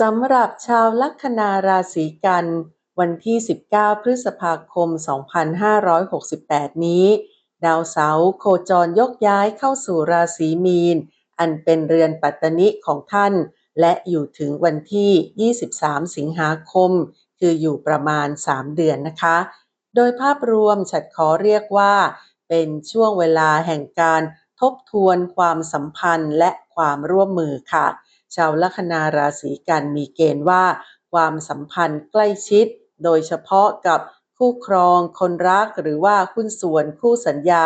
สำหรับชาวลัคนาราศีกัน วันที่ 19 พฤษภาคม 2568 นี้ ดาวเสาร์โคจรยกย้ายเข้าสู่ราศีมีน อันเป็นเรือนปัตตนิของท่าน และอยู่ถึงวันที่ 23 สิงหาคม คืออยู่ประมาณ 3 เดือนนะคะ โดยภาพรวมฉัดขอเรียกว่า เป็นช่วงเวลาแห่งการทบทวนความสัมพันธ์และความร่วมมือค่ะ ชาวลัคนาราศีกันมีเกณฑ์ว่า ความสัมพันธ์ใกล้ชิด โดยเฉพาะกับคู่ครองคนรักหรือว่าหุ้นส่วนคู่สัญญา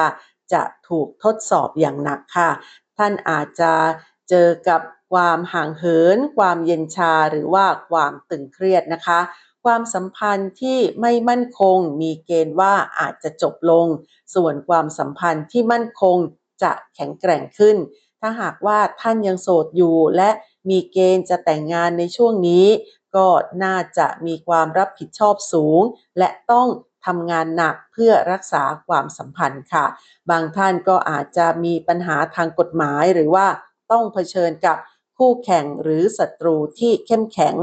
จะถูกทดสอบอย่างหนักค่ะ ท่านอาจจะเจอกับความห่างเหิน ความเย็นชาหรือว่าความตึงเครียดนะคะ ความสัมพันธ์ที่ไม่มั่นคงมีเกณฑ์ว่าอาจจะจบลง ส่วนความสัมพันธ์ที่มั่นคงจะแข็งแกร่งขึ้น ถ้าหากว่าท่านยังโสดอยู่ และมีเกณฑ์จะแต่งงานในช่วงนี้ ก็น่าจะมีความรับผิดชอบสูง และต้องทำงานหนักเพื่อรักษาความสัมพันธ์ค่ะ บางท่านก็อาจจะมีปัญหาทางกฎหมายหรือว่าต้องเผชิญกับคู่แข่งหรือศัตรูที่เข้มแข็ง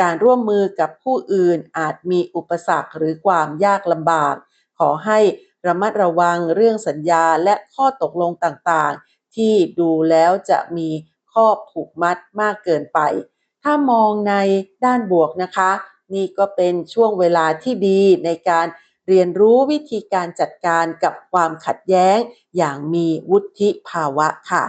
การร่วมมือกับผู้อื่นอาจมีอุปสรรคหรือความยากลำบาก ขอให้ระมัดระวังเรื่องสัญญาและข้อตกลงต่างๆ ที่ดูแล้วจะมีข้อผูกมัดมากเกินไป ถ้ามองในด้านบวกนะคะ นี่ก็เป็นช่วงเวลาที่ดีในการเรียนรู้วิธีการจัดการกับความขัดแย้งอย่างมีวุฒิภาวะค่ะ